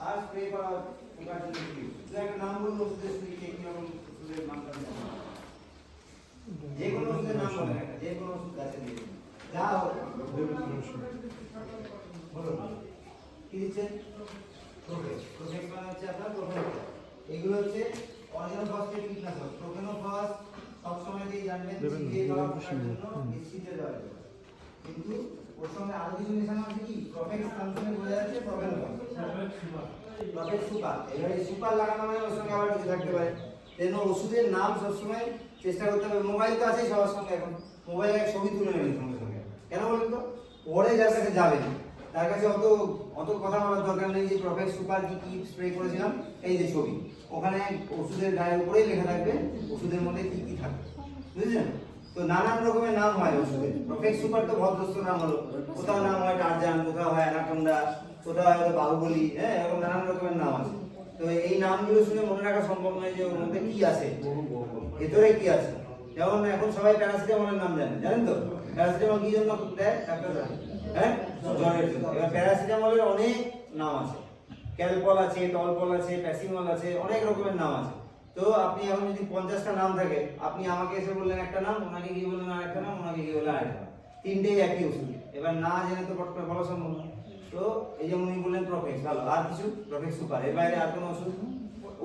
আর spray করা পোকার জন্য কি একটা নাম বলুন ওষুধের স্প্রে কি কি রকম ওষুধের নামটা যে কোনো ওষুধের নাম বলেন একটা যে কোনো ওষুধ গাছে দিয়ে যা হোক বলুন কি দিচ্ছেন মানে হচ্ছে আপনার প্রোফেক্স এগুলো হচ্ছে অরিজিনাল ফসফেট কীটনাশক। প্রোফেনোফস সব সময় দিয়ে জানবেন দেবেন না, দিয়ে দেওয়া দেবেন পোকার জন্য। দেওয়া কিন্তু ওর সঙ্গে আরও কিছু মেশানো আছে কি? প্রফেক্স ফাংশনে বোঝা যাচ্ছে প্রোফেনোফস সুপার। এবারে সুপার লাগানো সঙ্গে আবার কিছু থাকতে পারে যেন ওষুধের নাম সবসময় চেষ্টা করতে হবে। মোবাইল তো আছেই সবার সঙ্গে এখন। এক ছবি তুলে পরে যার তার কাছে অত অত কথা দরকার নেই যে সুপার কি কি স্প্রে করেছিলাম, এই যে ছবি। ওখানে ওষুধের গায়ের উপরেই লেখা থাকবে, ওষুধের মধ্যে কি কি থাকবে। বুঝলেন তো নানান রকমের নাম হয় ওষুধের প্রফেক্ট সুপার তো ভদ্রস্থ নাম হলো। কোথাও নাম হয় টারজান, কোথাও হয় অ্যানাকোন্ডা, কোথাও হয়তো বাহুবলী হ্যাঁ এরকম নানান রকমের নাম আছে। তো এই নামগুলো শুনে মনে রাখা সম্ভব নয় যে ওর মধ্যে কি আছে। ভেতরে কি আছে। যেমন এখন সবাই প্যারাসিটামলের নাম জানে, জানেন তো? প্যারাসিটামল কি জন্য দেয়? ডাক্তাররা হ্যাঁ? জ্বরের জন্য। এবার প্যারাসিটামলের অনেক নাম আছে। ক্যালপল আছে, টলপল আছে, প্যাসিমল আছে, অনেক রকমের নাম আছে। তো আপনি এখন যদি পঞ্চাশটা নাম থাকে, আপনি আমাকে এসে বললেন একটা নাম, ওনাকে গিয়ে বললেন আর একটা নাম, ওনাকে গিয়ে বললেন আরেকটা নাম। তিনটেই একই ওষুধ এবার না জেনে তো পট করে বলা সম্ভব তো এই যেমন উনি বললেন প্রফেক্স ভালো আর কিছু? প্রফেক্স সুপার এর বাইরে আর কোনো ওষুধ